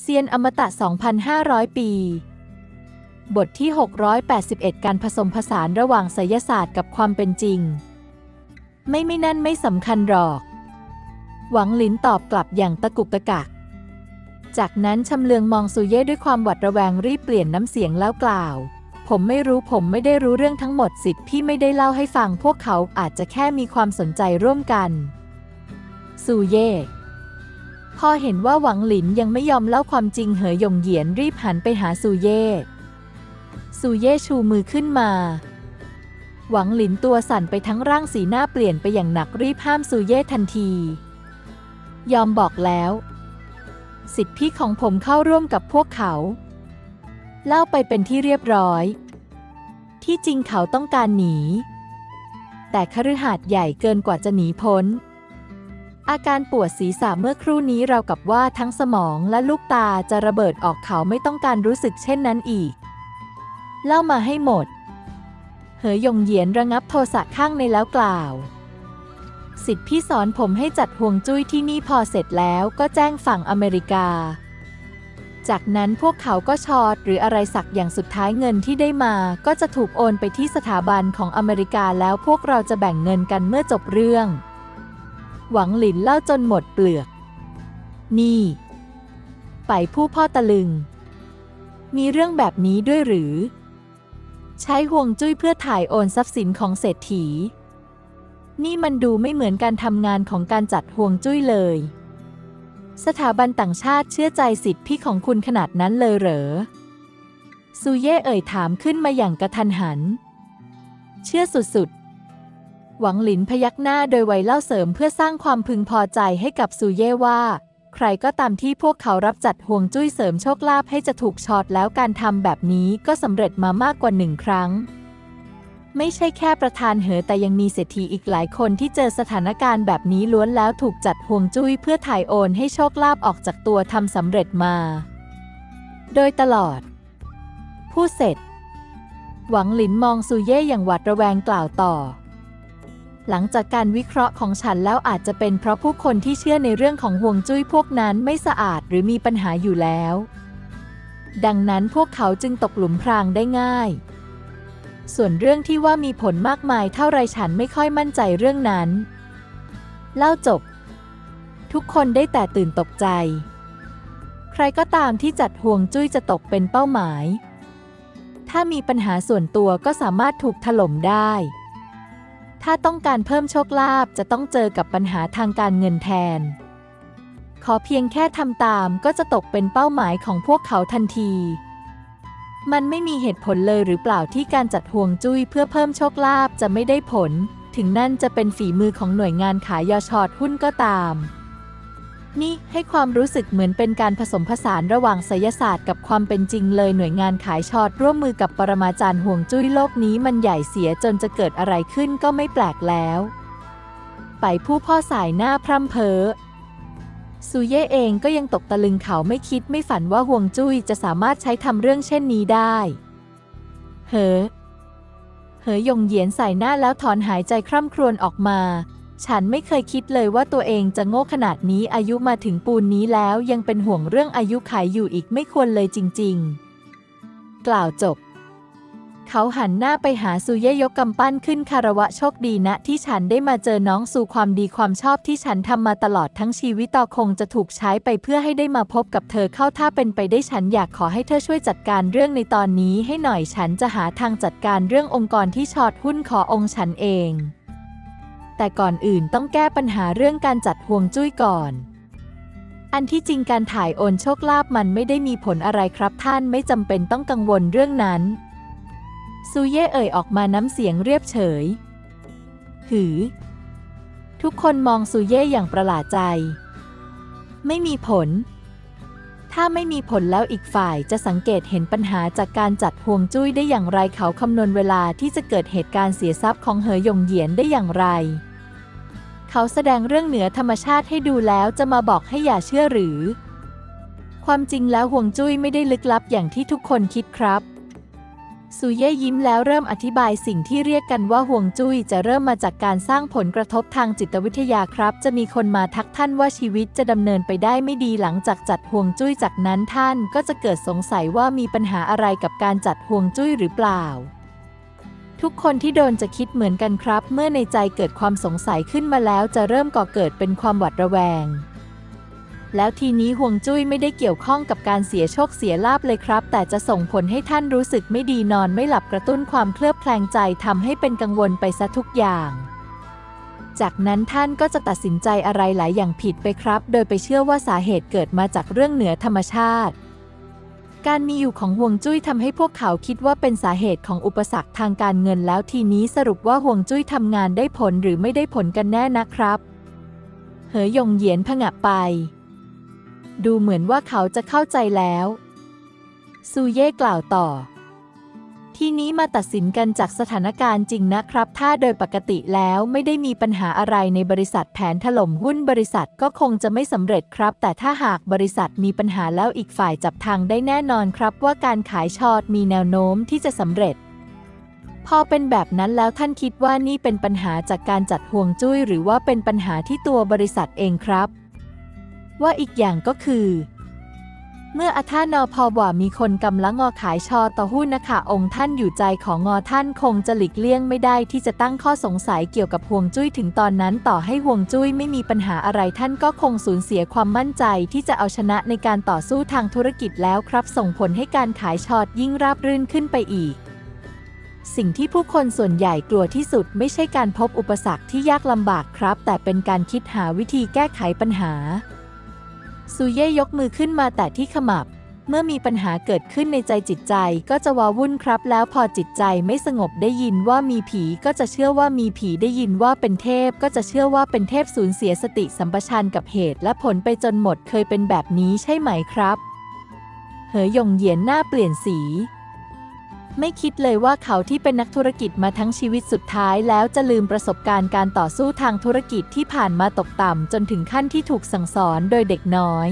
เซียนอมตะ 2,500 ปี บทที่ 681 การผสมผสานระหว่างไสยศาสตร์กับความเป็นจริง ไม่ไม่นั่นไม่สำคัญหรอก หวังหลินตอบกลับอย่างตะกุกตะกัก จากนั้นชำเลืองมองซูเย่ด้วยความหวาดระแวงรีบเปลี่ยนน้ำเสียงแล้วกล่าว ผมไม่รู้ผมไม่ได้รู้เรื่องทั้งหมดสิทธิ์พี่ไม่ได้เล่าให้ฟังพวกเขาอาจจะแค่มีความสนใจร่วมกัน ซูเย่ พอเห็นว่าหวังหลินยังไม่ยอมเล่าความจริงเหยหยงเหยียนรีบหันไปหาซูเย่ซูเย่ชูมือขึ้นมา หวังหลินตัวสั่นไปทั้งร่างสีหน้าเปลี่ยนไปอย่างหนักรีบห้ามซูเย่ทันที ยอมบอกแล้ว สิทธิพี่ของผมเข้าร่วมกับพวกเขา เล่าไปเป็นที่เรียบร้อย ที่จริงเขาต้องการหนี แต่คฤหาสน์ใหญ่เกินกว่าจะหนีพ้น อาการปวดศีรษะเมื่อครู่นี้เรากับว่าทั้งสมองและลูกตาจะระเบิดออกเขาไม่ต้องการรู้สึกเช่นนั้นอีก เล่ามาให้หมด เหยยงเหยียนระงับโทสะข้างในแล้วกล่าว สิทธิพี่สอนผมให้จัดห่วงจุ้ยที่นี่พอเสร็จแล้วก็แจ้งฝั่งอเมริกา จากนั้นพวกเขาก็ชอดหรืออะไรสักอย่างสุดท้ายเงินที่ได้มา ก็จะถูกโอนไปที่สถาบันของอเมริกาแล้วพวกเราจะแบ่งเงินกันเมื่อจบเรื่อง หวังหลินเล่าจนหมดเปลือก นี่ ไปผู้พ่อตะลึง มีเรื่องแบบนี้ด้วยหรือ ใช้ห่วงจุ้ยเพื่อถ่ายโอนทรัพย์สินของเศรษฐี นี่มันดูไม่เหมือนการทำงานของการจัดห่วงจุ้ยเลย สถาบันต่างชาติเชื่อใจสิทธิพี่ของคุณขนาดนั้นเลยเหรอซูเย่เอ่ยถามขึ้นมาอย่างกระทันหัน เชื่อสุดๆ หวังหลินพยักหน้าโดยไวเล่าเสริมเพื่อสร้างความพึงพอใจให้กับซูเย่ว่า ใครก็ตามที่พวกเขารับจัดห่วงจุ้ยเสริมโชคลาภให้จะถูกช็อตแล้วการทำแบบนี้ก็สำเร็จมามากกว่าหนึ่งครั้ง ไม่ใช่แค่ประธานเหอแต่ยังมีเศรษฐีอีกหลายคนที่เจอสถานการณ์แบบนี้ล้วนแล้วถูกจัดห่วงจุ้ยเพื่อถ่ายโอนให้โชคลาภออกจากตัวทำสำเร็จมา โดยตลอด ผู้เสร็จ หวังหลินมองซูเย่อย่างหวาดระแวงกล่าวต่อ หลังจากการวิเคราะห์ของฉันแล้วอาจจะเป็นเพราะผู้คนที่เชื่อในเรื่องของห่วงจุ้ยพวกนั้นไม่สะอาดหรือมีปัญหาอยู่แล้ว ดังนั้นพวกเขาจึงตกหลุมพรางได้ง่าย ส่วนเรื่องที่ว่ามีผลมากมายเท่าไรฉันไม่ค่อยมั่นใจเรื่องนั้น เล่าจบ ทุกคนได้แต่ตื่นตกใจ ใครก็ตามที่จัดห่วงจุ้ยจะตกเป็นเป้าหมาย ถ้ามีปัญหาส่วนตัวก็สามารถถูกถล่มได้ ถ้าต้องการเพิ่มโชคลาภจะต้องเจอกับปัญหาทางการเงินแทน ขอเพียงแค่ทำตามก็จะตกเป็นเป้าหมายของพวกเขาทันที มันไม่มีเหตุผลเลยหรือเปล่าที่การจัดห่วงจุ้ยเพื่อเพิ่มโชคลาภจะไม่ได้ผล ถึงนั่นจะเป็นฝีมือของหน่วยงานขายยอชอดหุ้นก็ตาม นี่ให้ความรู้สึกเหมือนเป็นการผสมผสานระหว่างไสยศาสตร์กับความเป็นจริงเลยหน่วยงานขายชอดร่วมมือกับปรมาจารย์ห่วงจุ้ยโลกนี้มันใหญ่เสียจนจะเกิดอะไรขึ้นก็ไม่แปลกแล้ว ไปผู้พ่อสายหน้าพร่ำเพ้อซูเย่เองก็ยังตกตะลึงเขาไม่คิดไม่ฝันว่าห่วงจุ้ยจะสามารถใช้ทำเรื่องเช่นนี้ได้ เฮ้อเหยยงเหยียนใส่หน้าแล้วถอนหายใจคร่ำครวญออกมา ฉันไม่เคยคิดเลยว่าตัวเองจะโง่ขนาดนี้อายุมาถึงปูนนี้แล้วยังเป็นห่วงเรื่องอายุขายอยู่อีกไม่ควรเลยจริง ๆ กล่าวจบ เขาหันหน้าไปหาซูเย่ยกกำปั้นขึ้นคารวะโชคดีนะ ที่ฉันได้มาเจอน้องสู่ความดีความชอบที่ฉันทำมาตลอดทั้งชีวิตต่อคงจะถูกใช้ไปเพื่อให้ได้มาพบกับเธอเข้าถ้าเป็นไปได้ฉันอยากขอให้เธอช่วยจัดการเรื่องในตอนนี้ให้หน่อยฉันจะหาทางจัดการเรื่ององค์กรที่ชอดหุ้นขอองค์ฉันเอง แต่ก่อนอื่นต้องแก้ปัญหาเรื่องการจัดห่วงจุ้ยก่อน อันที่จริงการถ่ายโอนโชคลาภมันไม่ได้มีผลอะไรครับท่านไม่จำเป็นต้องกังวลเรื่องนั้น ซูเย่เอ่ยออกมาน้ำเสียงเรียบเฉย หือ ทุกคนมองซูเย่อย่างประหลาดใจ ไม่มีผล ถ้าไม่มีผลแล้วอีกฝ่ายจะสังเกตเห็นปัญหาจากการจัดห่วงจุ้ยได้อย่างไรเขาคำนวณเวลาที่จะเกิดเหตุการณ์เสียทรัพย์ของเหยยงเหยียนได้อย่างไร เขาแสดงเรื่องเหนือธรรมชาติให้ดูแล้วจะมาบอกให้อย่าเชื่อหรือ ความจริงแล้วห่วงจุ้ยไม่ได้ลึกลับอย่างที่ทุกคนคิดครับ ซูเย่ยิ้มแล้วเริ่มอธิบายสิ่งที่เรียกกันว่าห่วงจุ้ยจะเริ่มมาจากการสร้างผลกระทบทางจิตวิทยาครับ จะมีคนมาทักท่านว่าชีวิตจะดำเนินไปได้ไม่ดีหลังจากจัดห่วงจุ้ยจากนั้นท่านก็จะเกิดสงสัยว่ามีปัญหาอะไรกับการจัดห่วงจุ้ยหรือเปล่า ทุกคนที่โดนจะคิดเหมือนกันครับ เมื่อในใจเกิดความสงสัยขึ้นมาแล้วจะเริ่มก่อเกิดเป็นความหวาดระแวง แล้วทีนี้ห่วงจุ้ยไม่ได้เกี่ยวข้องกับการเสียโชคเสียลาบเลยครับ แต่จะส่งผลให้ท่านรู้สึกไม่ดีนอนไม่หลับกระตุ้นความเคลือบแคลงใจทำให้เป็นกังวลไปซะทุกอย่างจากนั้นท่านก็จะตัดสินใจอะไรหลายอย่างผิดไปครับ โดยไปเชื่อว่าสาเหตุเกิดมาจากเรื่องเหนือธรรมชาติ การมีอยู่ของห่วงจุ้ยทำให้พวกเขาคิดว่าเป็นสาเหตุของอุปสรรคทางการเงินแล้วทีนี้สรุปว่าห่วงจุ้ยทำงานได้ผลหรือไม่ได้ผลกันแน่นะครับ เหยยงเหยียนผงะไป ดูเหมือนว่าเขาจะเข้าใจแล้ว ซูเย่กล่าวต่อ ทีนี้มาตัดสินกันจากสถานการณ์จริงนะครับ ถ้าโดยปกติแล้วไม่ได้มีปัญหาอะไรในบริษัทแผนถล่มหุ้นบริษัทก็คงจะไม่สำเร็จครับ แต่ถ้าหากบริษัทมีปัญหาแล้วอีกฝ่ายจับทางได้แน่นอนครับ ว่าการขายชอตมีแนวโน้มที่จะสำเร็จพอเป็นแบบนั้นแล้วท่านคิดว่านี่เป็นปัญหาจากการจัดห่วงจุ้ย หรือว่าเป็นปัญหาที่ตัวบริษัทเองครับ ว่าอีกอย่างก็คือ เมื่ออาท่านอพอบว่ามีคนกำลังงอขายชอต่อหุ้นนะคะองค์ท่านอยู่ใจของงอท่านคงจะหลีกเลี่ยงไม่ได้ที่จะตั้งข้อสงสัยเกี่ยวกับห่วงจุ้ยถึงตอนนั้นต่อให้ห่วงจุ้ยไม่มีปัญหาอะไรท่านก็คงสูญเสียความมั่นใจที่จะเอาชนะในการต่อสู้ทางธุรกิจแล้วครับ ส่งผลให้การขายชอตยิ่งราบรื่นขึ้นไปอีกสิ่งที่ผู้คนส่วนใหญ่กลัวที่สุดไม่ใช่การพบอุปสรรคที่ยากลำบากครับ แต่เป็นการคิดหาวิธีแก้ไขปัญหา ซูเย่ยกมือขึ้นมาแต่ที่ขมับ เมื่อมีปัญหาเกิดขึ้นในใจจิตใจก็จะวาวุ่นครับ แล้วพอจิตใจไม่สงบได้ยินว่ามีผีก็จะเชื่อว่ามีผีได้ยินว่าเป็นเทพ ก็จะเชื่อว่าเป็นเทพสูญเสียสติสัมปชัญญะกับเหตุและผลไปจนหมดเคยเป็นแบบนี้ใช่ไหมครับ เหยยงเหยียนหน้าเปลี่ยนสี ไม่คิดเลยว่าเขาที่เป็นนักธุรกิจมาทั้งชีวิตสุดท้ายแล้วจะลืมประสบการณ์การต่อสู้ทางธุรกิจที่ผ่านมาตกต่ำจนถึงขั้นที่ถูกสั่งสอนโดยเด็กน้อย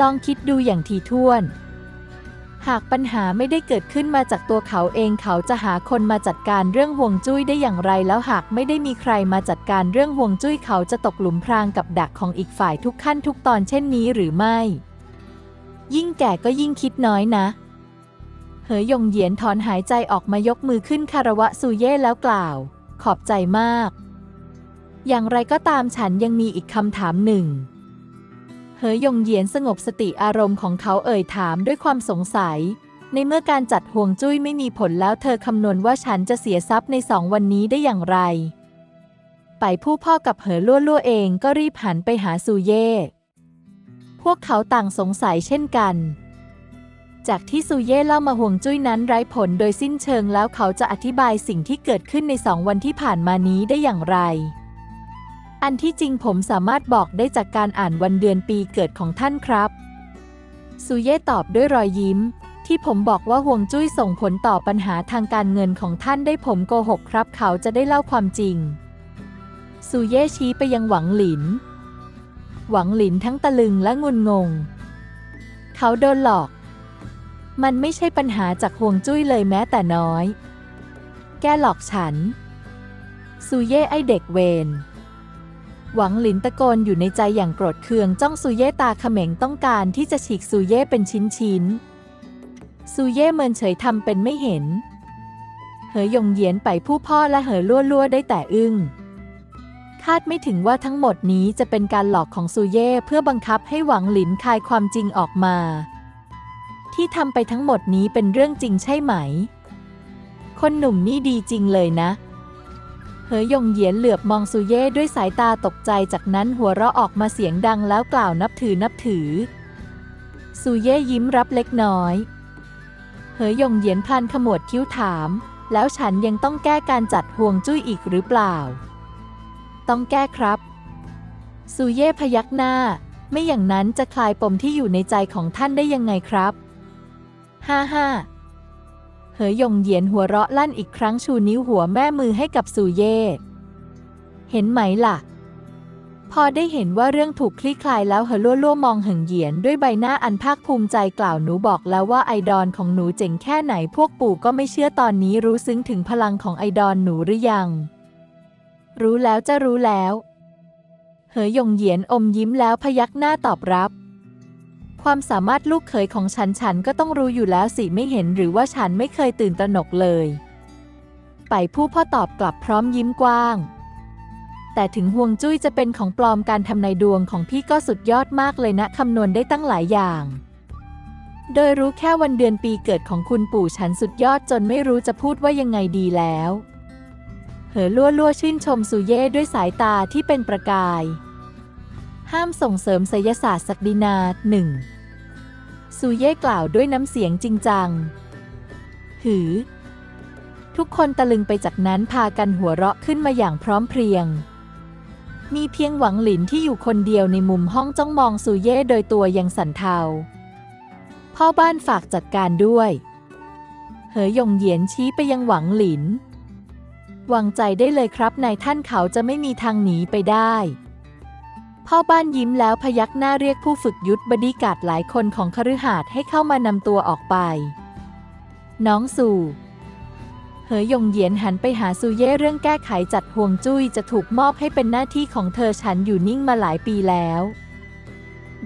ลองคิดดูอย่างทีท่วน หากปัญหาไม่ได้เกิดขึ้นมาจากตัวเขาเองเขาจะหาคนมาจัดการเรื่องห่วงจุ้ยได้อย่างไรแล้วหากไม่ได้มีใครมาจัดการเรื่องห่วงจุ้ยเขาจะตกหลุมพรางกับดักของอีกฝ่ายทุกขั้นทุกตอนเช่นนี้หรือไม่ ยิ่งแก่ก็ยิ่งคิดน้อยนะ เหยยงเหยียนถอนหายใจออกมายกมือขึ้นคารวะซูเย่แล้วกล่าว ขอบใจมาก อย่างไรก็ตามฉันยังมีอีกคำถามหนึ่ง เหยยงเหยียนสงบสติอารมณ์ของเขาเอ่ยถามด้วยความสงสัย ในเมื่อการจัดห่วงจุ้ยไม่มีผลแล้วเธอคำนวณว่าฉันจะเสียทรัพย์ในสองวันนี้ได้อย่างไร ไปผู้พ่อกับเหอลั่วลั่วเองก็รีบหันไปหาซูเย่พวกเขาต่างสงสัยเช่นกัน จากที่ซูเย่เล่ามาห่วงจุ้ยนั้นไร้ผลโดยสิ้นเชิงแล้วเขาจะอธิบายสิ่งที่เกิดขึ้นในสองวันที่ผ่านมานี้ได้อย่างไร อันที่จริงผมสามารถบอกได้จากการอ่านวันเดือนปีเกิดของท่านครับซูเย่ตอบด้วยรอยยิ้ม ที่ผมบอกว่าห่วงจุ้ยส่งผลต่อปัญหาทางการเงินของท่านได้ผมโกหกครับ เขาจะได้เล่าความจริงซูเย่ชี้ไปยังหวังหลิน หวังหลินทั้งตะลึงและงุนงง เขาโดนหลอก มันไม่ใช่ปัญหาจากห่วงจุ้ยเลยแม้แต่น้อย แกหลอกฉัน ซูเย่ไอเด็กเวนหวังหลินตะโกนอยู่ในใจอย่างโกรธเคืองจ้องซูเย่ตาเขม็งต้องการที่จะฉีกซูเย่เป็นชิ้นชิ้นๆซูเย่เมินเฉยทำเป็นไม่เห็น เหยยงเยียนไปผู้พ่อและเหอลั่วลั่วได้แต่อึ้ง คาดไม่ถึงว่าทั้งหมดนี้จะเป็นการหลอกของซูเย่เพื่อบังคับให้หวังหลินคายความจริงออกมา ที่ทำไปทั้งหมดนี้เป็นเรื่องจริงใช่ไหม คนหนุ่มนี่ดีจริงเลยนะ เหยยงเหยียนเหลือบมองซูเย่ด้วยสายตาตกใจจากนั้นหัวเราะออกมาเสียงดังแล้วกล่าวนับถือนับถือ ซูเย่ยิ้มรับเล็กน้อย เหยยงเหยียนพลันขมวดคิ้วถาม แล้วฉันยังต้องแก้การจัดห่วงจุ้ยอีกหรือเปล่า ต้องแก้ครับ ซูเย่พยักหน้า ไม่อย่างนั้นจะคลายปมที่อยู่ในใจของท่านได้ยังไงครับ ฮ่าฮ่าเหยยงเหยียนหัวเราะลั่นอีกครั้งชูนิ้วหัวแม่มือให้กับซูเย่ เห็นไหมล่ะ พอได้เห็นว่าเรื่องถูกคลี่คลายแล้วเหอล่วล่วมองเหิงเหยียนด้วยใบหน้าอันภาคภูมิใจกล่าวหนูบอกแล้วว่าไอดอลของหนูเจ๋งแค่ไหนพวกปู่ก็ไม่เชื่อตอนนี้รู้ซึ้งถึงพลังของไอดอลหนูหรือยัง รู้แล้วจะรู้แล้ว เหยยงเหยียนอมยิ้มแล้วพยักหน้าตอบรับ ความสามารถลูกเขยของฉันฉันก็ต้องรู้อยู่แล้วสิไม่เห็นหรือว่าฉันไม่เคยตื่นตระหนกเลย ไปผู้พ่อตอบกลับพร้อมยิ้มกว้าง แต่ถึงห่วงจุ้ยจะเป็นของปลอมการทำนายดวงของพี่ก็สุดยอดมากเลยนะคำนวณได้ตั้งหลายอย่าง โดยรู้แค่วันเดือนปีเกิดของคุณปู่ฉันสุดยอดจนไม่รู้จะพูดว่ายังไงดีแล้ว เหอลั่วลั่วชื่นชมสุเย่ด้วยสายตาที่เป็นประกาย ห้ามส่งเสริมไสยศาสตร์ศักดินาหนึ่งสุเย่กล่าวด้วยน้ำเสียงจริงจัง หือ ทุกคนตะลึงไปจากนั้นพากันหัวเราะขึ้นมาอย่างพร้อมเพรียง มีเพียงหวังหลินที่อยู่คนเดียวในมุมห้องจ้องมองสุเย่โดยตัวยังสั่นเทา พ่อบ้านฝากจัดการด้วย เหยหยงเหยียนชี้ไปยังหวังหลิน วางใจได้เลยครับนายท่านเขาจะไม่มีทางหนีไปได้ พ่อบ้านยิ้มแล้วพยักหน้าเรียกผู้ฝึกยุทธบดีกาดหลายคนของคฤหาสน์ให้เข้ามานำตัวออกไป น้องสู่ เหยหยงเหยียนหันไปหาซูเย่เรื่องแก้ไขจัดห่วงจุ้ยจะถูกมอบให้เป็นหน้าที่ของเธอฉันอยู่นิ่งมาหลายปีแล้ว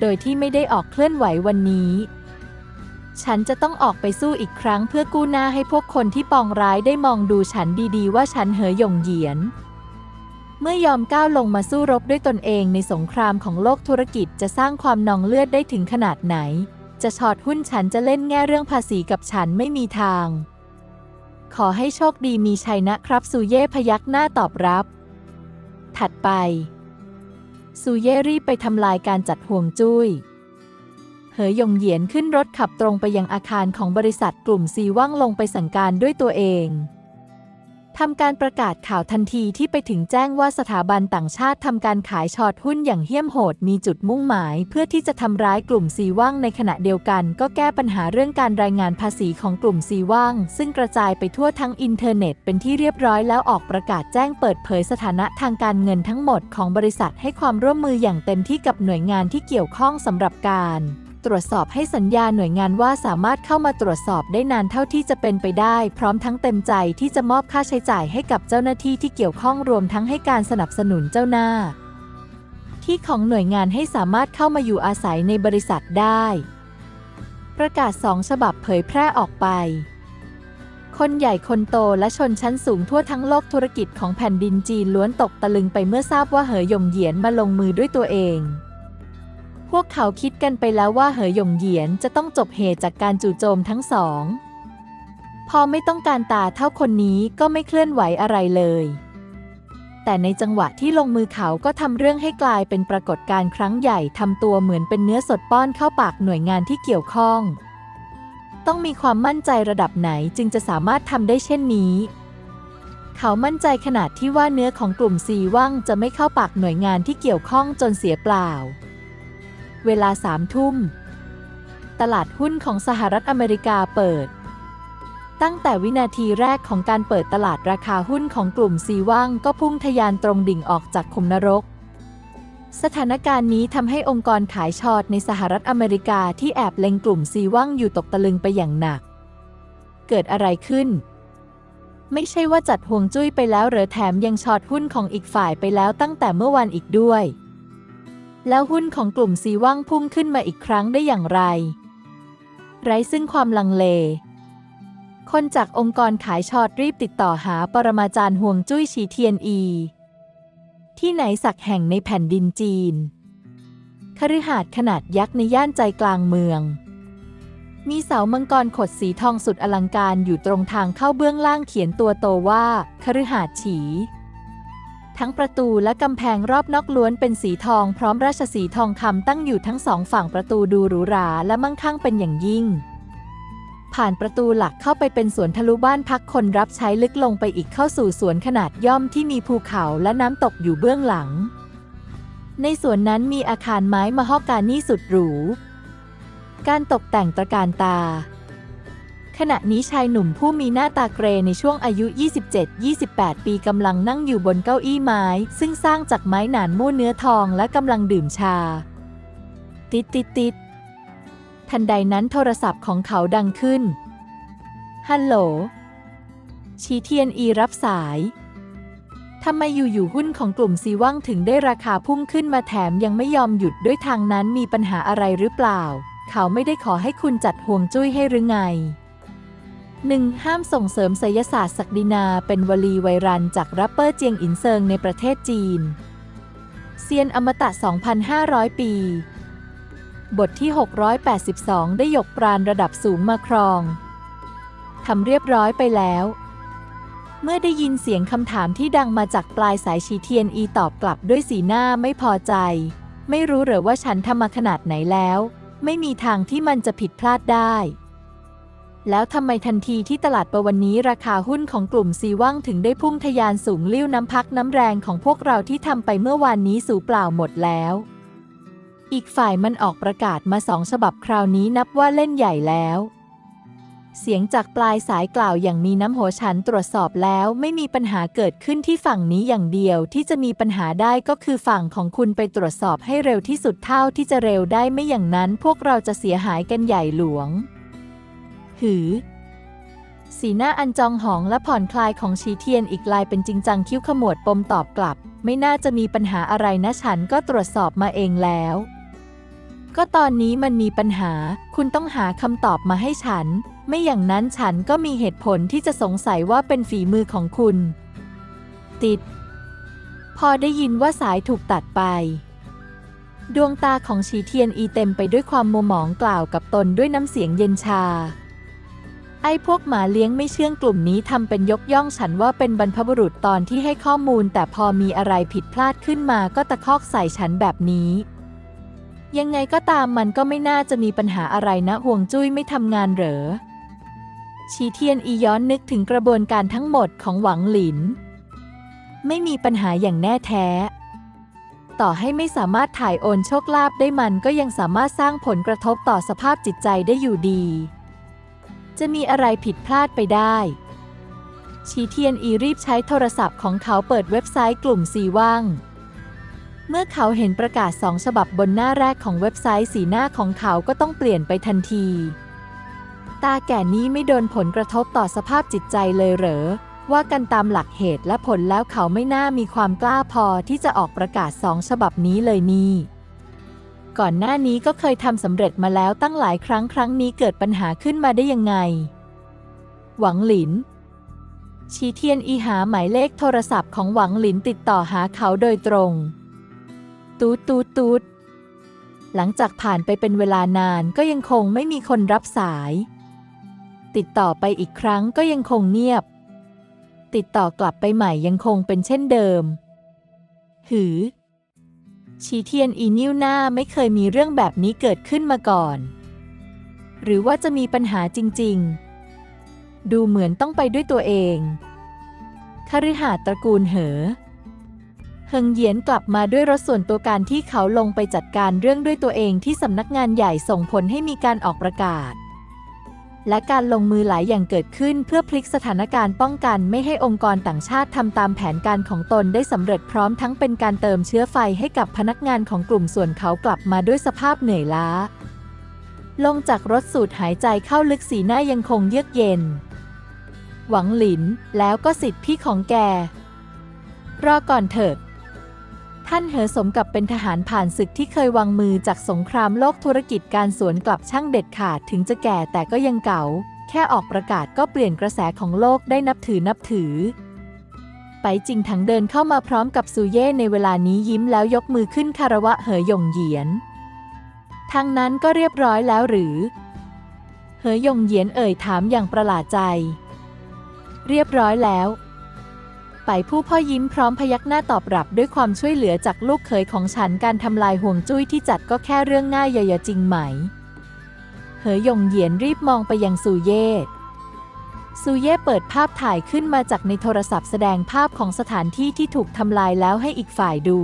โดยที่ไม่ได้ออกเคลื่อนไหววันนี้ ฉันจะต้องออกไปสู้อีกครั้งเพื่อกู้หน้าให้พวกคนที่ปองร้ายได้มองดูฉันดีๆ ว่าฉันเหยหยงเหยียน เมื่อยอมก้าวลงมาสู้รบด้วยตนเองในสงครามของโลกธุรกิจจะสร้างความนองเลือดได้ถึงขนาดไหน จะช็อตหุ้นฉันจะเล่นแง่เรื่องภาษีกับฉันไม่มีทาง ขอให้โชคดีมีชัยนะครับซูเย่พยักหน้าตอบรับ ถัดไป ซูเย่รีบไปทำลายการจัดห่วงจุ้ยเหยหยงเหยียนขึ้นรถขับตรงไปยังอาคารของบริษัทกลุ่มซีว่างลงไปสั่งการด้วยตัวเอง ทำการประกาศข่าวทันทีที่ไปถึงแจ้งว่าสถาบันต่างชาติทำการขายช็อตหุ้นอย่างเหี้ยมโหดมีจุดมุ่งหมาย เพื่อที่จะทำร้ายกลุ่มซีว่างในขณะเดียวกัน ก็แก้ปัญหาเรื่องการรายงานภาษีของกลุ่มซีว่าง ซึ่งกระจายไปทั่วทั้งอินเทอร์เน็ตเป็นที่เรียบร้อยแล้วออกประกาศแจ้งเปิดเผยสถานะทางการเงินทั้งหมดของบริษัทให้ความร่วมมืออย่างเต็มที่กับหน่วยงานที่เกี่ยวข้องสำหรับการ ตรวจสอบให้สัญญาหน่วยงานว่าสามารถเข้ามาตรวจสอบได้นานเท่าที่จะเป็นไปได้ พร้อมทั้งเต็มใจที่จะมอบค่าใช้จ่ายให้กับเจ้าหน้าที่ที่เกี่ยวข้องรวมทั้งให้การสนับสนุนเจ้าหน้า ที่ของหน่วยงานให้สามารถเข้ามาอยู่อาศัยในบริษัทได้ ประกาศสองฉบับเผยแพร่ออกไปคนใหญ่คนโตและชนชั้นสูงทั่วทั้งโลกธุรกิจของแผ่นดินจีนล้วนตกตะลึงไปเมื่อทราบว่าเหยหยงเหยียนมาลงมือด้วยตัวเอง วกเขาคิดกันไปแล้วว่าเหยหยงเหยียนจะต้องจบเหตุจากการจู่โจมทั้งสอง พอไม่ต้องการตาเท่าคนนี้ก็ไม่เคลื่อนไหวอะไรเลย แต่ในจังหวะที่ลงมือเขาก็ทำเรื่องให้กลายเป็นปรากฏการณ์ครั้งใหญ่ทำตัวเหมือนเป็นเนื้อสดป้อนเข้าปากหน่วยงานที่เกี่ยวข้อง ต้องมีความมั่นใจระดับไหนจึงจะสามารถทำได้เช่นนี้เขามั่นใจขนาดที่ว่าเนื้อของกลุ่มซีว่างจะไม่เข้าปากหน่วยงานที่เกี่ยวข้องจนเสียเปล่า เวลาสามทุ่ม ตลาดหุ้นของสหรัฐอเมริกาเปิด ตั้งแต่วินาทีแรกของการเปิดตลาดราคาหุ้นของกลุ่มซีว่างก็พุ่งทะยานตรงดิ่งออกจากขุมนรก สถานการณ์นี้ทำให้องค์กรขายช็อตในสหรัฐอเมริกาที่แอบเล็งกลุ่มซีว่างอยู่ตกตะลึงไปอย่างหนัก เกิดอะไรขึ้นไม่ใช่ว่าจัดห่วงจุ้ยไปแล้วเหรอแถมยังช็อตหุ้นของอีกฝ่ายไปแล้วตั้งแต่เมื่อวานอีกด้วย แล้วหุ้นของกลุ่มซีว่างพุ่งขึ้นมาอีกครั้งได้อย่างไร ไร้ซึ่งความลังเล คนจากองค์กรขายช็อตรีบติดต่อหาปรมาจารย์ห่วงจุ้ยฉีเทียนอี ที่ไหนสักแห่งในแผ่นดินจีนคฤหาสน์ขนาดยักษ์ในย่านใจกลางเมือง มีเสามังกรขดสีทองสุดอลังการอยู่ตรงทางเข้าเบื้องล่างเขียนตัวโตว่าคฤหาสน์ฉี ทั้งประตูและกำแพงรอบนอกล้วนเป็นสีทองพร้อมราชสีทองคำตั้งอยู่ทั้งสองฝั่งประตูดูหรูหราและมั่งคั่งเป็นอย่างยิ่ง ผ่านประตูหลักเข้าไปเป็นสวนทะลุบ้านพักคนรับใช้ลึกลงไปอีกเข้าสู่สวนขนาดย่อมที่มีภูเขาและน้ำตกอยู่เบื้องหลัง ในสวนนั้นมีอาคารไม้มะฮอกกานี่สุดหรู การตกแต่งตระการตา ขณะนี้ชายหนุ่มผู้มีหน้าตาเกรในช่วงอายุ 27-28 ปีกำลังนั่งอยู่บนเก้าอี้ไม้ ซึ่งสร้างจากไม้หนานมู่เนื้อทองและกำลังดื่มชา ติดติดติดทันใดนั้นโทรศัพท์ของเขาดังขึ้น ฮัลโหล ชีเทียนอีรับสายทำไมอยู่ๆหุ้นของกลุ่มซีว่างถึงได้ราคาพุ่งขึ้นมาแถมยังไม่ยอมหยุดด้วยทางนั้นมีปัญหาอะไรหรือเปล่า เขาไม่ได้ขอให้คุณจัดห่วงจุ้ยให้หรือไง 1. ห้ามส่งเสริมไสยศาสตร์ศักดินา เป็นวลีไวรันจากแรปเปอร์เจียงอินเซิงในประเทศจีน เซียนอมตะ 2,500 ปี บทที่ 682 ได้ยกปราณระดับสูงมาครอง ทำเรียบร้อยไปแล้ว เมื่อได้ยินเสียงคำถามที่ดังมาจากปลายสายชีเทียนอีตอบกลับด้วยสีหน้าไม่พอใจ ไม่รู้เหรอว่าฉันทำมาขนาดไหนแล้ว ไม่มีทางที่มันจะผิดพลาดได้ แล้วทำไมทันทีที่ตลาดประวันนี้ราคาหุ้นของกลุ่มซีว่างถึงได้พุ่งทะยานสูงลิ้วน้ำพักน้ำแรงของพวกเราที่ทำไปเมื่อวานนี้สูเปล่าหมดแล้ว อีกฝ่ายมันออกประกาศมาสองฉบับคราวนี้นับว่าเล่นใหญ่แล้ว เสียงจากปลายสายกล่าวอย่างมีน้ำโหฉันตรวจสอบแล้วไม่มีปัญหาเกิดขึ้นที่ฝั่งนี้อย่างเดียวที่จะมีปัญหาได้ก็คือฝั่งของคุณไปตรวจสอบให้เร็วที่สุดเท่าที่จะเร็วได้ไม่อย่างนั้น พวกเราจะเสียหายกันใหญ่หลวง หือ สีหน้าอันจองหองและผ่อนคลายของชีเทียนอีกลายเป็นจริงจังคิ้วขมวดปมตอบกลับ ไม่น่าจะมีปัญหาอะไรนะฉันก็ตรวจสอบมาเองแล้ว ก็ตอนนี้มันมีปัญหา คุณต้องหาคำตอบมาให้ฉัน ไม่อย่างนั้นฉันก็มีเหตุผลที่จะสงสัยว่าเป็นฝีมือของคุณ ติด พอได้ยินว่าสายถูกตัดไปดวงตาของชีเทียนอีเต็มไปด้วยความโมวหมองกล่าวกับตนด้วยน้ำเสียงเย็นชา ไอ้พวกหมาเลี้ยงไม่เชื่องกลุ่มนี้ทำเป็นยกย่องฉันว่าเป็นบรรพบุรุษตอนที่ให้ข้อมูล แต่พอมีอะไรผิดพลาดขึ้นมาก็ตะคอกใส่ฉันแบบนี้ ยังไงก็ตามมันก็ไม่น่าจะมีปัญหาอะไรนะห่วงจุ้ยไม่ทำงานเหรอชีเทียนอีย้อนนึกถึงกระบวนการทั้งหมดของหวังหลิน ไม่มีปัญหาอย่างแน่แท้ ต่อให้ไม่สามารถถ่ายโอนโชคลาภได้มันก็ยังสามารถสร้างผลกระทบต่อสภาพจิตใจได้อยู่ดี จะมีอะไรผิดพลาดไปได้ชีเทียนอีรีบใช้โทรศัพท์ของเขาเปิดเว็บไซต์กลุ่มซีว่าง เมื่อเขาเห็นประกาศสองฉบับบนหน้าแรกของเว็บไซต์สีหน้าของเขาก็ต้องเปลี่ยนไปทันที ตาแก่นี้ไม่โดนผลกระทบต่อสภาพจิตใจเลยเหรอ ว่ากันตามหลักเหตุและผลแล้วเขาไม่น่ามีความกล้าพอที่จะออกประกาศสองฉบับนี้เลยนี่ ก่อนหน้านี้ก็เคยทำสำเร็จมาแล้วตั้งหลายครั้งครั้งนี้เกิดปัญหาขึ้นมาได้ยังไง หวังหลิน ชีเทียนอีหาหมายเลขโทรศัพท์ของหวังหลินติดต่อหาเขาโดยตรง ตูดตูดตูดหลังจากผ่านไปเป็นเวลานานก็ยังคงไม่มีคนรับสาย ติดต่อไปอีกครั้งก็ยังคงเงียบ ติดต่อกลับไปใหม่ยังคงเป็นเช่นเดิม หือ ชีเทียนอีนิ้วหน้าไม่เคยมีเรื่องแบบนี้เกิดขึ้นมาก่อน หรือว่าจะมีปัญหาจริง ๆ ดูเหมือนต้องไปด้วยตัวเองคฤหาสน์ตระกูลเหอเฮิงเหยียนกลับมาด้วยรถส่วนตัวการที่เขาลงไปจัดการเรื่องด้วยตัวเองที่สำนักงานใหญ่ส่งผลให้มีการออกประกาศ และการลงมือหลายอย่างเกิดขึ้นเพื่อพลิกสถานการณ์ป้องกันไม่ให้องค์กรต่างชาติทำตามแผนการของตนได้สำเร็จพร้อมทั้งเป็นการเติมเชื้อไฟให้กับพนักงานของกลุ่มส่วนเขากลับมาด้วยสภาพเหนื่อยล้า ลงจากรถสูดหายใจเข้าลึกสีหน้ายังคงเยือกเย็น หวังหลิน แล้วก็สิทธิพี่ของแก รอก่อนเถอะ ท่านเหอสมกับเป็นทหารผ่านศึกที่เคยวางมือจากสงครามโลกธุรกิจการสวนกลับช่างเด็ดขาดถึงจะแก่แต่ก็ยังเก่า แค่ออกประกาศก็เปลี่ยนกระแสของโลกได้นับถือนับถือ ไปจริงถังเดินเข้ามาพร้อมกับซูเย่ในเวลานี้ยิ้มแล้วยกมือขึ้นคารวะเหอหยงเหยียนทางนั้นก็เรียบร้อยแล้วหรือ เหอหยงเหยียนเอ่ยถามอย่างประหลาดใจ เรียบร้อยแล้ว ไปผู้พ่อยิ้มพร้อมพยักหน้าตอบรับด้วยความช่วยเหลือจากลูกเขยของฉันการทำลายห่วงจุ้ยที่จัดก็แค่เรื่องง่ายเยอะๆจริงไหม เหอหยงเหยียนรีบมองไปยังซูเย่ซูเย่เปิดภาพถ่ายขึ้นมาจากในโทรศัพท์แสดงภาพของสถานที่ที่ถูกทำลายแล้วให้อีกฝ่ายดู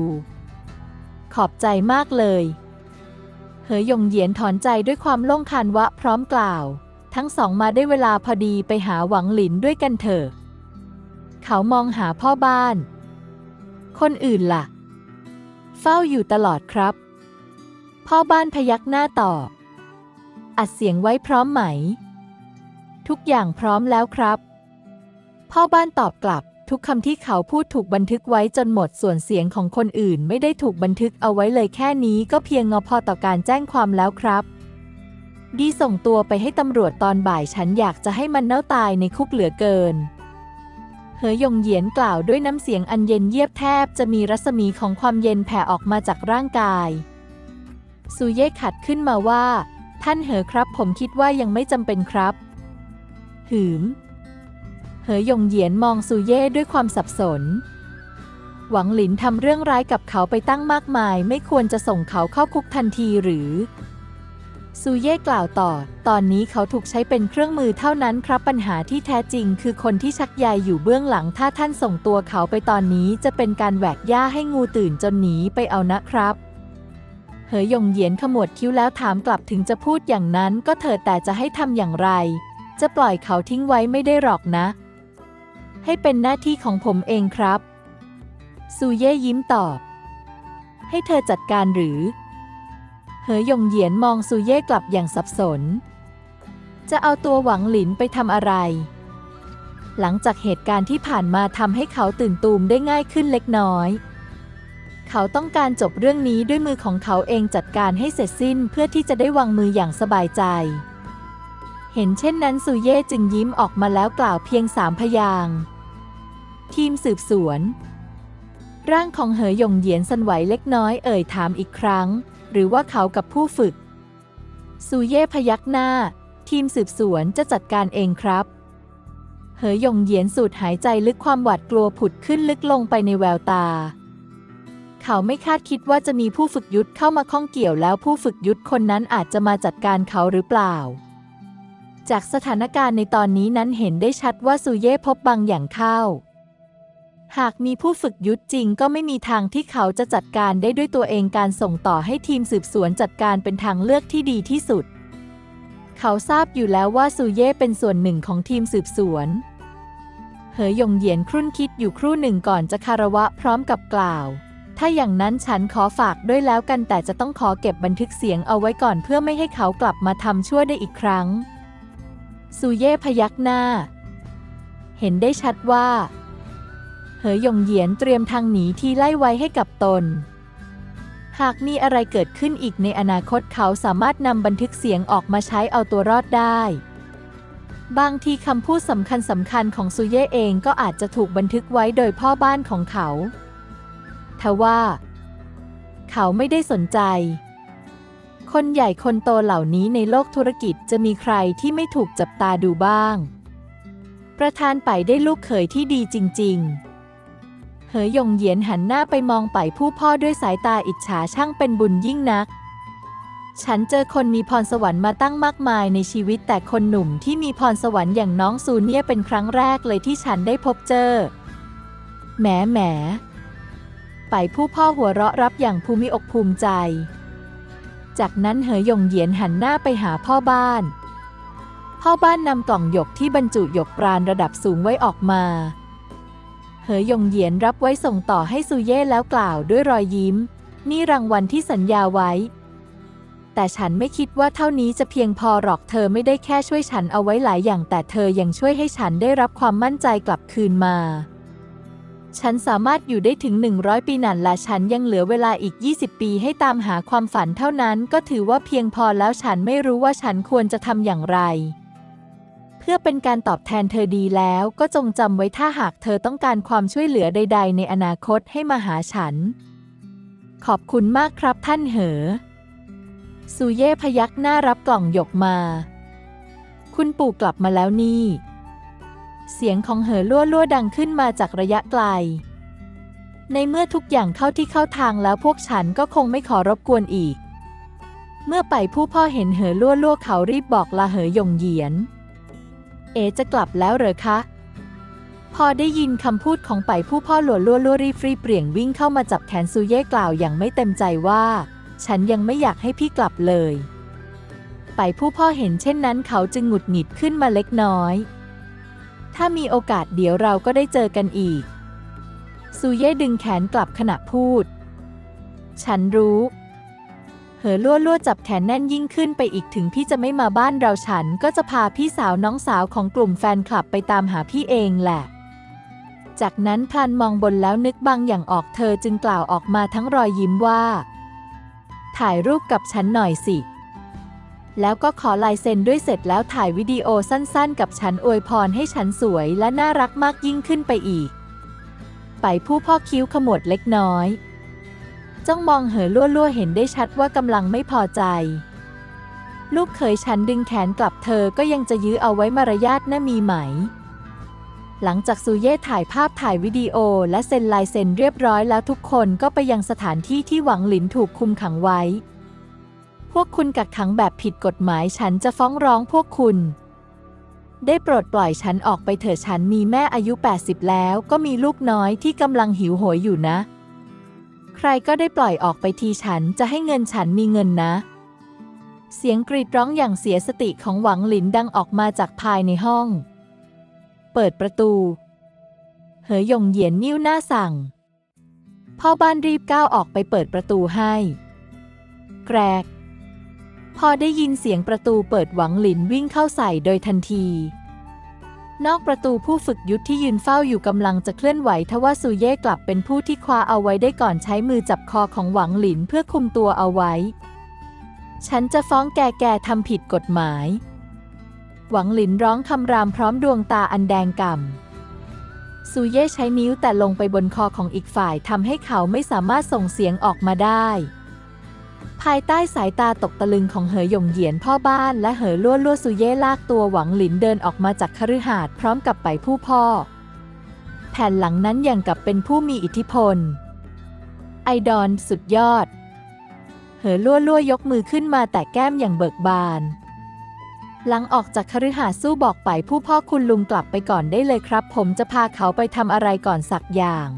ขอบใจมากเลย เหอหยงเหยียนถอนใจด้วยความโล่งคานวะพร้อมกล่าว ทั้งสองมาได้เวลาพอดีไปหาหวังหลินด้วยกันเถอะ เขามองหาพ่อบ้าน คนอื่นล่ะ เฝ้าอยู่ตลอดครับ พ่อบ้านพยักหน้าตอบ อัดเสียงไว้พร้อมไหม ทุกอย่างพร้อมแล้วครับ พ่อบ้านตอบกลับ ทุกคำที่เขาพูดถูกบันทึกไว้จนหมดส่วนเสียงของคนอื่นไม่ได้ถูกบันทึกเอาไว้เลยแค่นี้ก็เพียงงอพอต่อการแจ้งความแล้วครับดีส่งตัวไปให้ตำรวจตอนบ่ายฉันอยากจะให้มันเน่าตายในคุกเหลือเกิน เหอยงเหยียนกล่าวด้วยน้ำเสียงอันเย็นเยียบแทบจะมีรัศมีของความเย็นแผ่ออกมาจากร่างกายซูเย่ขัดขึ้นมาว่า ท่านเหอครับผมคิดว่ายังไม่จำเป็นครับ หืม เหยยงเหยียนมองซูเย่ด้วยความสับสน หวังหลินทำเรื่องร้ายกับเขาไปตั้งมากมาย ไม่ควรจะส่งเขาเข้าคุกทันทีหรือ ซูเย่กล่าวต่อ ตอนนี้เขาถูกใช้เป็นเครื่องมือเท่านั้นครับปัญหาที่แท้จริงคือคนที่ชักใยอยู่เบื้องหลัง ถ้าท่านส่งตัวเขาไปตอนนี้จะเป็นการแหวกหญ้าให้งูตื่นจนหนีไปเอานะครับ เหยยงเหยียนขมวดคิ้วแล้วถามกลับถึงจะพูดอย่างนั้นก็เถิดแต่จะให้ทำอย่างไร จะปล่อยเขาทิ้งไว้ไม่ได้หรอกนะ ให้เป็นหน้าที่ของผมเองครับ ซูเย่ยิ้มตอบ ให้เธอจัดการหรือ เหยยงเหยียนมองซูเย่กลับอย่างสับสน จะเอาตัวหวังหลินไปทำอะไร หลังจากเหตุการณ์ที่ผ่านมาทำให้เขาตื่นตูมได้ง่ายขึ้นเล็กน้อย เขาต้องการจบเรื่องนี้ด้วยมือของเขาเองจัดการให้เสร็จสิ้นเพื่อที่จะได้วางมืออย่างสบายใจ เห็นเช่นนั้นซูเย่จึงยิ้มออกมาแล้วกล่าวเพียงสามพยางทีมสืบสวน ร่างของเหยหยงเหยียนสั่นไหวเล็กน้อยเอ่ยถามอีกครั้ง หรือว่าเขากับผู้ฝึก ซูเย่พยักหน้า ทีมสืบสวนจะจัดการเองครับ เหยหยงเหยียนสูดหายใจลึกความหวาดกลัวผุดขึ้นลึกลงไปในแววตา เขาไม่คาดคิดว่าจะมีผู้ฝึกยุทธเข้ามาข้องเกี่ยวแล้วผู้ฝึกยุทธคนนั้นอาจจะมาจัดการเขาหรือเปล่า จากสถานการณ์ในตอนนี้นั้นเห็นได้ชัดว่าซูเย่พบบางอย่างเข้า หากมีผู้ฝึกยุทธจริงก็ไม่มีทางที่เขาจะจัดการได้ด้วยตัวเองการส่งต่อให้ทีมสืบสวนจัดการเป็นทางเลือกที่ดีที่สุด เขาทราบอยู่แล้วว่าซูเย่เป็นส่วนหนึ่งของทีมสืบสวน เหยยงเหยียนครุ่นคิดอยู่ครู่หนึ่งก่อนจะคารวะพร้อมกับกล่าว ถ้าอย่างนั้นฉันขอฝากด้วยแล้วกันแต่จะต้องขอเก็บบันทึกเสียงเอาไว้ก่อนเพื่อไม่ให้เขากลับมาทำชั่วได้อีกครั้งซูเย่พยักหน้า เห็นได้ชัดว่า เหยหยงเหยียนเตรียมทางหนีที่ไล่ไว้ให้กับตน หากมีอะไรเกิดขึ้นอีกในอนาคตเขาสามารถนำบันทึกเสียงออกมาใช้เอาตัวรอดได้ บางทีคำพูดสำคัญสำคัญของซูเย่เองก็อาจจะถูกบันทึกไว้โดยพ่อบ้านของเขา ทว่า เขาไม่ได้สนใจคนใหญ่คนโตเหล่านี้ในโลกธุรกิจจะมีใครที่ไม่ถูกจับตาดูบ้าง ประธานไปได้ลูกเขยที่ดีจริง ๆ เหยยงเหยียนหันหน้าไปมองไปผู้พ่อด้วยสายตาอิจฉาช่างเป็นบุญยิ่งนัก ฉันเจอคนมีพรสวรรค์มาตั้งมากมายในชีวิตแต่คนหนุ่มที่มีพรสวรรค์อย่างน้องซูเนียเป็นครั้งแรกเลยที่ฉันได้พบเจอ แหมแหมไปผู้พ่อหัวเราะรับอย่างภูมิอกภูมิใจ จากนั้นเหยยงเหยียนหันหน้าไปหาพ่อบ้าน พ่อบ้านนำกล่องหยกที่บรรจุหยกปราณระดับสูงไว้ออกมา ยยงเหยียนรับไว้ส่งต่อให้ซูเย่แล้วกล่าวด้วยรอยยิ้ม นี่รางวัลที่สัญญาไว้ แต่ฉันไม่คิดว่าเท่านี้จะเพียงพอหรอกเธอไม่ได้แค่ช่วยฉันเอาไว้หลายอย่าง แต่เธอยังช่วยให้ฉันได้รับความมั่นใจกลับคืนมา ฉันสามารถอยู่ได้ถึง 100 ปีนั่นและฉันยังเหลือเวลาอีก 20 ปีให้ตามหาความฝันเท่านั้น ก็ถือว่าเพียงพอแล้วฉันไม่รู้ว่าฉันควรจะทำอย่างไร เพื่อเป็นการตอบแทนเธอดีแล้วก็จงจำไว้ถ้าหากเธอต้องการความช่วยเหลือใด ๆ ในอนาคตให้มาหาฉัน ขอบคุณมากครับท่านเหอซูเย่พยักหน้ารับกล่องหยกมา คุณปู่กลับมาแล้วนี่ เสียงของเหอลั่วลั่วดังขึ้นมาจากระยะไกล ในเมื่อทุกอย่างเข้าที่เข้าทางแล้วพวกฉันก็คงไม่ขอรบกวนอีก เมื่อไปผู้พ่อเห็นเหอลั่วลั่วเขารีบบอกลาเหอยงเหยียน เอจะกลับแล้วเหรอคะ พอได้ยินคำพูดของไปผู้พ่อหลัวลัวลัวรีบรีเปลี่ยงวิ่งเข้ามาจับแขนซูเย่กล่าวอย่างไม่เต็มใจว่า ฉันยังไม่อยากให้พี่กลับเลย ไปผู้พ่อเห็นเช่นนั้นเขาจึงหงุดหงิดขึ้นมาเล็กน้อย ถ้ามีโอกาสเดี๋ยวเราก็ได้เจอกันอีกซูเย่ดึงแขนกลับขณะพูด ฉันรู้ เหอลั่วลั่วจับแขนแน่นยิ่งขึ้นไปอีกถึงพี่จะไม่มาบ้านเราฉัน ก็จะพาพี่สาวน้องสาวของกลุ่มแฟนคลับไปตามหาพี่เองแหละ จากนั้นพลันมองบนแล้วนึกบางอย่างออกเธอจึงกล่าวออกมาทั้งรอยยิ้มว่า ถ่ายรูปกับฉันหน่อยสิแล้วก็ขอลายเซ็นด้วยเสร็จแล้วถ่ายวิดีโอสั้นๆ กับฉันอวยพรให้ฉันสวยและน่ารักมากยิ่งขึ้นไปอีก ไปผู้พ่อคิ้วขมวดเล็กน้อย จ้องมองเหอลั่วลั่วๆเห็นได้ชัดว่ากำลังไม่พอใจ ลูกเขยฉันดึงแขนกลับเธอก็ยังจะยื้อเอาไว้มารยาทน่ามีไหม หลังจากซูเย่ถ่ายภาพถ่ายวิดีโอและเซ็นลายเซ็นเรียบร้อยแล้วทุกคนก็ไปยังสถานที่ที่หวังหลินถูกคุมขังไว้ พวกคุณกักขังแบบผิดกฎหมายฉันจะฟ้องร้องพวกคุณได้โปรดปล่อยฉันออกไปเถอะฉันมีแม่อายุ 80 แล้วก็มีลูกน้อยที่กำลังหิวโหยอยู่นะ ใครก็ได้ปล่อยออกไปทีฉันจะให้เงินฉันมีเงินนะ เสียงกรีดร้องอย่างเสียสติของหวังหลินดังออกมาจากภายในห้อง เปิดประตู เหยหยงเหยียนนิ้วหน้าสั่ง พ่อบ้านรีบก้าวออกไปเปิดประตูให้ แกรก พอได้ยินเสียงประตูเปิดหวังหลินวิ่งเข้าใส่โดยทันที นอกประตูผู้ฝึกยุทธที่ยืนเฝ้าอยู่กำลังจะเคลื่อนไหวทว่าซูเย่กลับเป็นผู้ที่คว้าเอาไว้ได้ก่อนใช้มือจับคอของหวังหลินเพื่อคุมตัวเอาไว้ ฉันจะฟ้องแกแกทำผิดกฎหมาย หวังหลินร้องคำรามพร้อมดวงตาอันแดงก่ำซูเย่ใช้นิ้วแต่ลงไปบนคอของอีกฝ่ายทำให้เขาไม่สามารถส่งเสียงออกมาได้ ภายใต้สายตาตกตะลึงของเหอหยงเหยียนพ่อบ้านและเหอลั่วลั่วซูเย่ลากตัวหวังหลินเดินออกมาจากคฤหาสน์พร้อมกับไปผู้พ่อ แผ่นหลังนั้นอย่างกับเป็นผู้มีอิทธิพล ไอดอนสุดยอด เหอลั่วลั่วยกมือขึ้นมาแต่แก้มอย่างเบิกบาน หลังออกจากคฤหาสน์สู้บอกไปผู้พ่อคุณลุงกลับไปก่อนได้เลยครับ ผมจะพาเขาไปทำอะไรก่อนสักอย่าง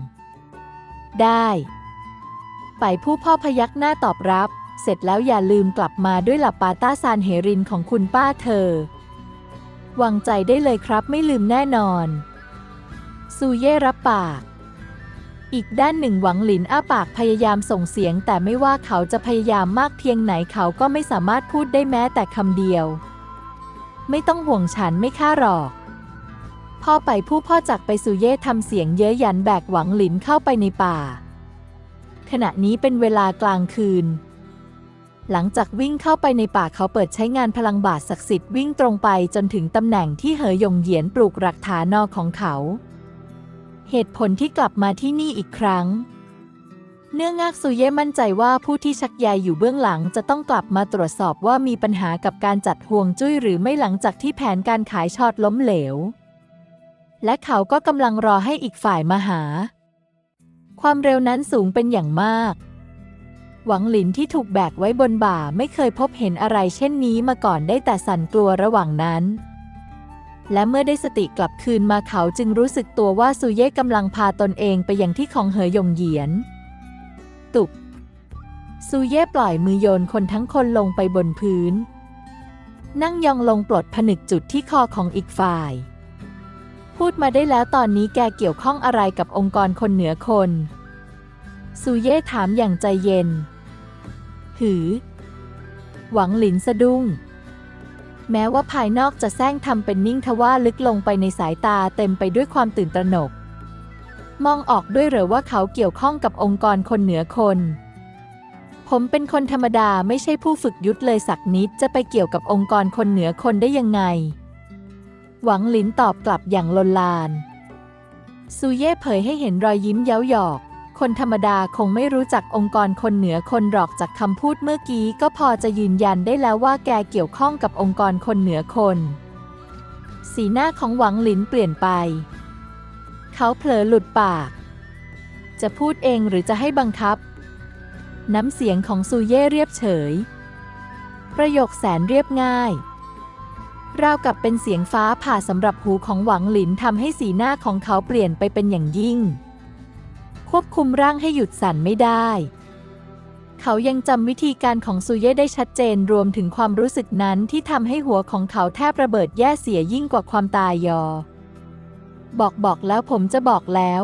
ได้ ไปผู้พ่อพยักหน้าตอบรับ เสร็จแล้วอย่าลืมกลับมาด้วยหลับปาต้าซานเฮรินของคุณป้าเธอ วางใจได้เลยครับไม่ลืมแน่นอน ซูเย่รับปาก อีกด้านหนึ่งหวังหลินอ้าปากพยายามส่งเสียง แต่ไม่ว่าเขาจะพยายามมากเพียงไหนเขาก็ไม่สามารถพูดได้แม้แต่คำเดียว ไม่ต้องห่วงฉันไม่ฆ่าหรอกพ่อไปผู้พ่อจักไปซูเย่ทำเสียงเย้ยหยันแบกหวังหลินเข้าไปในป่า ขณะนี้เป็นเวลากลางคืน หลังจากวิ่งเข้าไปในป่าเขาเปิดใช้งานพลังบาทศักดิ์สิทธิ์วิ่งตรงไปจนถึงตำแหน่งที่เหยหยงเหยียนปลูกหลักฐานนอของเขา เหตุผลที่กลับมาที่นี่อีกครั้ง เนื่องงากซูเย่มั่นใจว่าผู้ที่ชักใยอยู่เบื้องหลังจะต้องกลับมาตรวจสอบว่ามีปัญหากับการจัดห่วงจุ้ยหรือไม่หลังจากที่แผนการขายชอดล้มเหลว และเขาก็กำลังรอให้อีกฝ่ายมาหา ความเร็วนั้นสูงเป็นอย่างมาก หวังหลินที่ถูกแบกไว้บนบ่าไม่เคยพบเห็นอะไรเช่นนี้มาก่อนได้แต่สั่นกลัวระหว่างนั้น และเมื่อได้สติกลับคืนมาเขาจึงรู้สึกตัวว่าซูเย่กำลังพาตนเองไปยังที่ของเหยหยงเหยียน ตุกซูเย่ปล่อยมือโยนคนทั้งคนลงไปบนพื้น นั่งยองลงปลดผนึกจุดที่คอของอีกฝ่าย พูดมาได้แล้วตอนนี้แกเกี่ยวข้องอะไรกับองค์กรคนเหนือคนซูเย่ถามอย่างใจเย็น หือ หวังหลินสะดุ้ง แม้ว่าภายนอกจะแซงทำเป็นนิ่งทว่าลึกลงไปในสายตาเต็มไปด้วยความตื่นตระหนก มองออกด้วยเหรือว่าเขาเกี่ยวข้องกับองค์กรคนเหนือคน ผมเป็นคนธรรมดาไม่ใช่ผู้ฝึกยุทธเลยสักนิดจะไปเกี่ยวกับองค์กรคนเหนือคนได้ยังไง หวังหลินตอบกลับอย่างลนลานซูเย่เผยให้เห็นรอยยิ้มเย้าหยอก คนธรรมดาคงไม่รู้จักองค์กรคนเหนือคนหรอกจากคำพูดเมื่อกี้ก็พอจะยืนยันได้แล้วว่าแกเกี่ยวข้องกับองค์กรคนเหนือคน สีหน้าของหวังหลินเปลี่ยนไป เขาเผลอหลุดปาก จะพูดเองหรือจะให้บังคับ น้ำเสียงของซูเย่เรียบเฉย ประโยคแสนเรียบง่ายราวกับเป็นเสียงฟ้าผ่าสำหรับหูของหวังหลินทำให้สีหน้าของเขาเปลี่ยนไปเป็นอย่างยิ่ง ควบคุมร่างให้หยุดสั่นไม่ได้ เขายังจำวิธีการของซูเย่ได้ชัดเจนรวมถึงความรู้สึกนั้นที่ทำให้หัวของเขาแทบระเบิดแย่เสียยิ่งกว่าความตายยอ บอกบอกแล้วผมจะบอกแล้ว